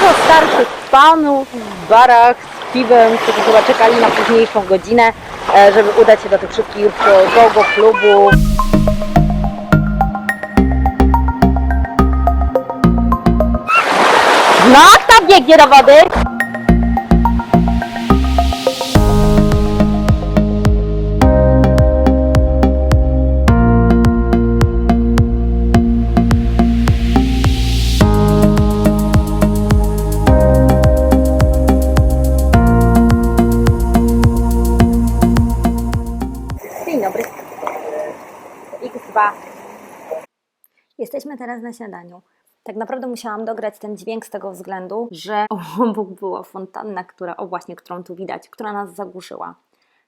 dużo starszych panów w barach z piwem, którzy chyba czekali na późniejszą godzinę, e, żeby udać się do tych wszystkich go-go klubów. No, kto biegnie do wody? Jesteśmy teraz na śniadaniu. Tak naprawdę musiałam dograć ten dźwięk z tego względu, że obok była fontanna, która, o właśnie, którą tu widać, która nas zagłuszyła.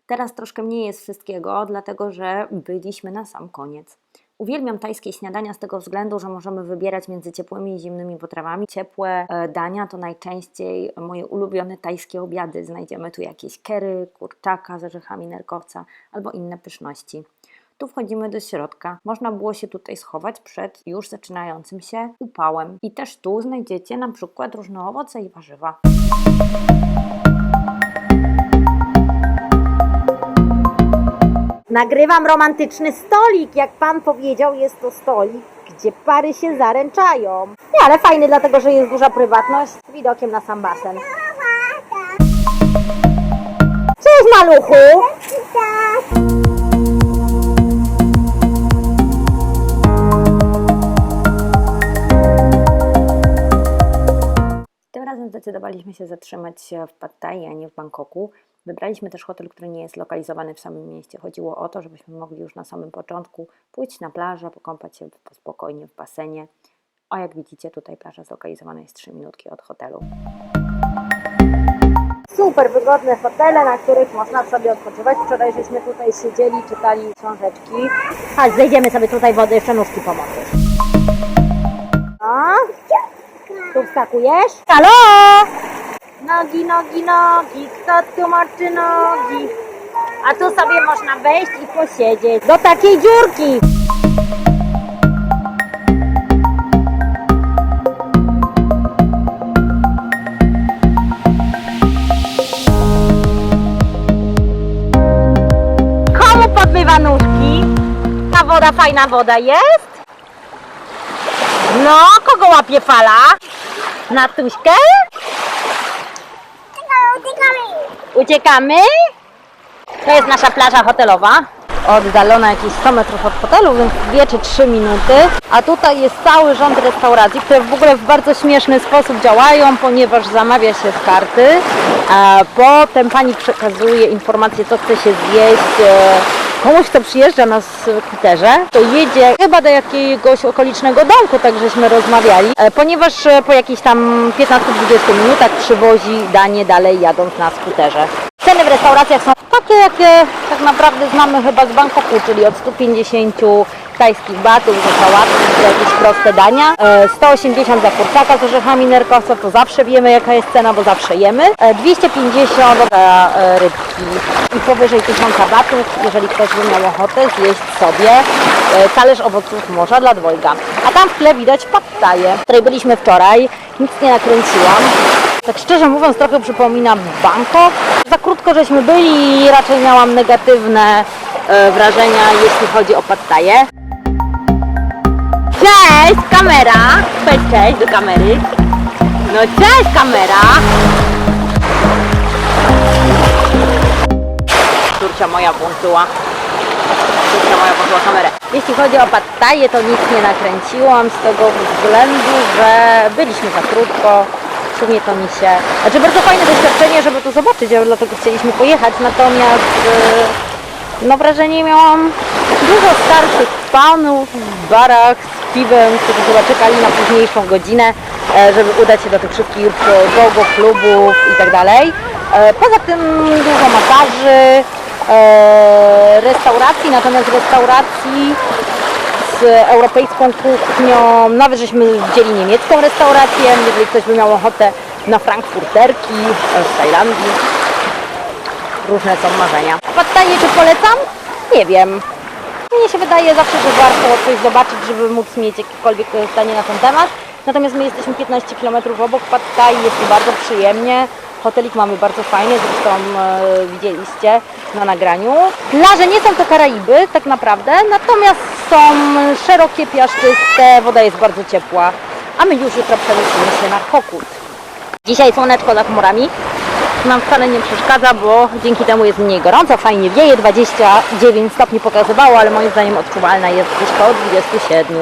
Teraz troszkę mniej jest wszystkiego, dlatego że byliśmy na sam koniec. Uwielbiam tajskie śniadania z tego względu, że możemy wybierać między ciepłymi i zimnymi potrawami. Ciepłe e, dania to najczęściej moje ulubione tajskie obiady. Znajdziemy tu jakieś kery, kurczaka z orzechami nerkowca albo inne pyszności. Tu wchodzimy do środka. Można było się tutaj schować przed już zaczynającym się upałem. I też tu znajdziecie na przykład różne owoce i warzywa. Nagrywam romantyczny stolik. Jak pan powiedział, jest to stolik, gdzie pary się zaręczają. Nie, ale fajny, dlatego że jest duża prywatność z widokiem na sam basen. Cześć, maluchu! Zdecydowaliśmy się zatrzymać w Pad Thai, a nie w Bangkoku. Wybraliśmy też hotel, który nie jest lokalizowany w samym mieście. Chodziło o to, żebyśmy mogli już na samym początku pójść na plażę, pokąpać się spokojnie w basenie. A jak widzicie, tutaj plaża zlokalizowana jest 3 minutki od hotelu. Super wygodne fotele, na których można sobie odpoczywać. Wczoraj żeśmy tutaj siedzieli, czytali książeczki. Chodź, zejdziemy sobie tutaj wody, jeszcze nóżki pomocy. A? Tu wskakujesz? Halo! Nogi, nogi, nogi, kto tu moczy nogi? A tu sobie można wejść i posiedzieć. Do takiej dziurki! Komu podmywa nóżki? Ta woda, fajna woda jest? No, kogo łapie fala? Natuśkę? Uciekamy? To jest nasza plaża hotelowa. Oddalona jakieś 100 metrów od hotelu, więc 2 czy 3 minuty. A tutaj jest cały rząd restauracji, które w ogóle w bardzo śmieszny sposób działają, ponieważ zamawia się z karty. A potem pani przekazuje informację, co chce się zjeść. Komuś, kto przyjeżdża na skuterze, to jedzie chyba do jakiegoś okolicznego domku, tak żeśmy rozmawiali, e, ponieważ e, po jakichś tam 15-20 minutach przywozi danie dalej jadąc na skuterze. Ceny w restauracjach są takie, jakie tak naprawdę znamy chyba z Bangkoku, czyli od 150 tajskich batów za sałatki, jakieś proste dania. E, 180 za kurczaka z orzechami nerkowca, to zawsze wiemy jaka jest cena, bo zawsze jemy. E, 250 za e, rybki i powyżej 1000 batów, jeżeli ktoś by miał ochotę zjeść sobie e, talerz owoców morza dla dwojga. A tam w tle widać pattaję, w której byliśmy wczoraj. Nic nie nakręciłam. Tak szczerze mówiąc, trochę przypomina Bangkok. Za krótko żeśmy byli i raczej miałam negatywne e, wrażenia, jeśli chodzi o pattaję. Cześć, kamera! Cześć, cześć, do kamery. No cześć, kamera! Turcia moja włączyła. Turcia moja włączyła kamerę. Jeśli chodzi o pattaję, to nic nie nakręciłam z tego względu, że byliśmy za krótko. Sumie to mi się... Znaczy bardzo fajne doświadczenie, żeby to zobaczyć, dlatego chcieliśmy pojechać, natomiast no wrażenie miałam dużo starszych panów w barach z piwem, którzy chyba czekali na późniejszą godzinę, e, żeby udać się do tych wszystkich go-go klubów i tak dalej. E, Poza tym dużo masaży, e, restauracji, natomiast restauracji z europejską kuchnią, nawet żeśmy widzieli niemiecką restaurację, jeżeli ktoś by miał ochotę na frankfurterki z Tajlandii. Różne są marzenia. Pytanie, czy polecam? Nie wiem. Mnie się wydaje zawsze, że warto coś zobaczyć, żeby móc mieć jakiekolwiek zdanie na ten temat. Natomiast my jesteśmy 15 km obok Patka i jest bardzo przyjemnie. Hotelik mamy bardzo fajny, zresztą e, widzieliście na nagraniu. Plaże nie są to Karaiby tak naprawdę, natomiast są szerokie, piaszczyste, woda jest bardzo ciepła. A my już jutro przenosimy się na Kokut. Dzisiaj słoneczko za chmurami. Nam wcale nie przeszkadza, bo dzięki temu jest mniej gorąco, fajnie wieje, 29 stopni pokazywało, ale moim zdaniem odczuwalna jest gdzieś koło 27.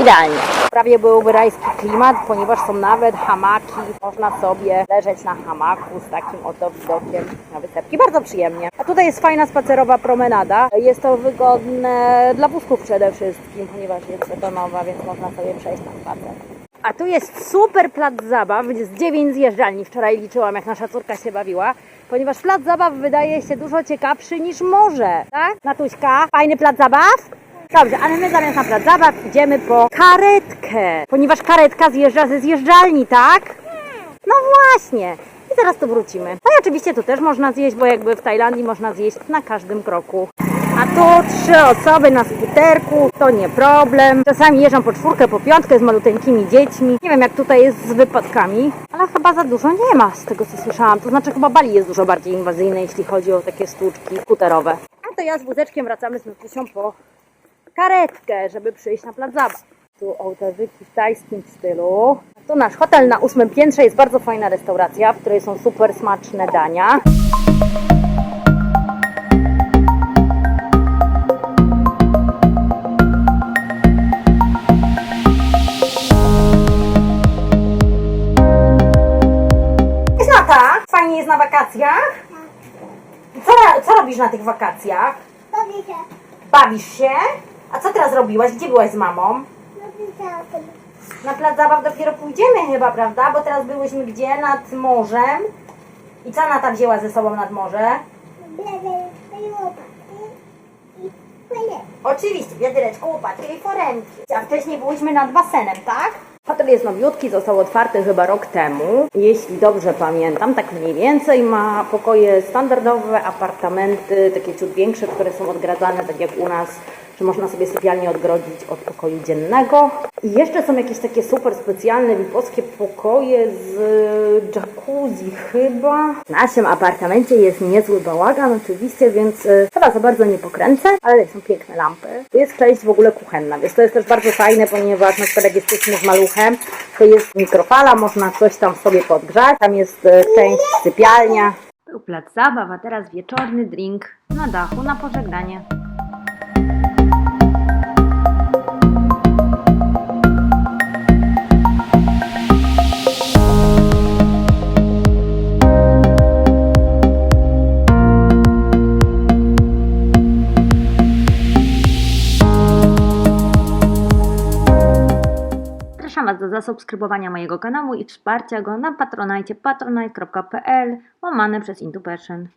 Idealnie. Prawie byłby rajski klimat, ponieważ są nawet hamaki. Można sobie leżeć na hamaku z takim oto widokiem na wysepki. Bardzo przyjemnie. A tutaj jest fajna spacerowa promenada. Jest to wygodne dla wózków przede wszystkim, ponieważ jest betonowa, więc można sobie przejść na spacer. A tu jest super plac zabaw, jest 9 zjeżdżalni. Wczoraj liczyłam, jak nasza córka się bawiła, ponieważ plac zabaw wydaje się dużo ciekawszy niż morze, tak? Natuśka, fajny plac zabaw? Dobrze, ale my zamiast na plac zabaw idziemy po karetkę, ponieważ karetka zjeżdża ze zjeżdżalni, tak? No właśnie. I zaraz tu wrócimy. No i oczywiście tu też można zjeść, bo jakby w Tajlandii można zjeść na każdym kroku. Tu trzy osoby na skuterku, to nie problem. Czasami jeżdżą po czwórkę, po piątkę z maluteńkimi dziećmi. Nie wiem jak tutaj jest z wypadkami, ale chyba za dużo nie ma z tego co słyszałam. To znaczy chyba Bali jest dużo bardziej inwazyjne, jeśli chodzi o takie stłuczki skuterowe. A to ja z wózeczkiem wracamy z Natusią po karetkę, żeby przyjść na plac zabaw. Tu ołtarzyki w tajskim stylu. Tu nasz hotel na ósmym piętrze jest bardzo fajna restauracja, w której są super smaczne dania. Fajnie jest na wakacjach. Co, co robisz na tych wakacjach? Bawię się. Bawisz się? A co teraz robiłaś? Gdzie byłaś z mamą? Bawię się. Na plac zabaw dopiero pójdziemy chyba, prawda? Bo teraz byłyśmy gdzie? Nad morzem. I co Nata wzięła ze sobą nad morze? I i. Oczywiście, wiadereczko, łopaty i foremki. A wcześniej byłyśmy nad basenem, tak? Hotel jest nowiutki, został otwarty chyba rok temu. Jeśli dobrze pamiętam, tak mniej więcej ma pokoje standardowe, apartamenty, takie ciut większe, które są odgradzane tak jak u nas, że można sobie sypialnię odgrodzić od pokoju dziennego. I jeszcze są jakieś takie super specjalne wipowskie pokoje z jacuzzi chyba. W naszym apartamencie jest niezły bałagan oczywiście, więc y, chyba za bardzo nie pokręcę, ale są piękne lampy. Tu jest część w ogóle kuchenna, więc to jest też bardzo fajne, ponieważ na przykład jak jesteśmy z maluchem, to jest mikrofala, można coś tam sobie podgrzać. Tam jest y, część sypialnia. Był plac zabaw, a teraz wieczorny drink na dachu na pożegnanie. Zasubskrybowania mojego kanału i wsparcia go na patronajcie patronite.pl łamane przez Intupation.